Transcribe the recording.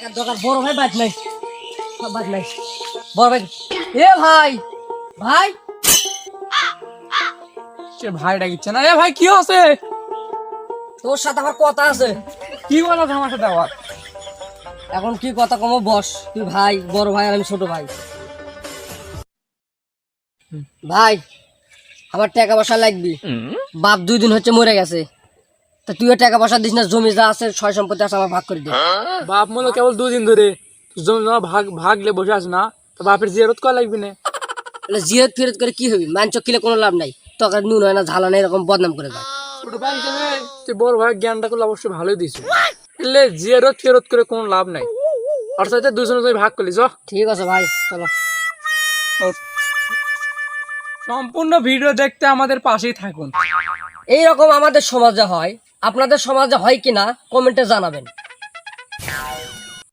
টাকার দরকার বড় ভাই বাদ নাই। বাদ নাই। বড় ভাই। এ ভাই ভাই। সে ভাই ডাকিচ্ছে না। এ ভাই কি আছে তোর সাথে আমার কথা আছে। কি বলো আমার সাথে আবার? এখন কি কথা কমো বস। তুই ভাই বড় ভাই আর আমি ছোট ভাই। ভাই আমার টাকা পয়সা লাগবি। বাপ দুই দিন হচ্ছে মরে গেছে। তা তুইও টাকা পয়সা দিস না জমি যা আছে ছয় সম্পত্তি আছে আমার ভাগ করে দে। বাপ মনে কেবল দুদিন ধরে জমি জমা ভাগ ভাগলে বসে না তো বাপের জিয়ারত করা লাগবে না। তাহলে ফিরত করে কি হবি? মাঞ্চ কিলে কোনো লাভ নাই। নুন হয় না ঝালা এরকম বদনাম করে ছোট ভাই হিসেবে তুই বড় ভাই জ্ঞানটা করলে অবশ্যই ভালোই দিছো এলে জিয়ারত ফেরত করে কোনো লাভ নাই। অর্থাৎ দুজনে তুমি ভাগ করলি চ। ঠিক আছে ভাই চলো। সম্পূর্ণ ভিডিও দেখতে আমাদের পাশেই থাকুন। এইরকম আমাদের সমাজে হয় আপনাদের সমাজে হয় কিনা কমেন্টে জানাবেন।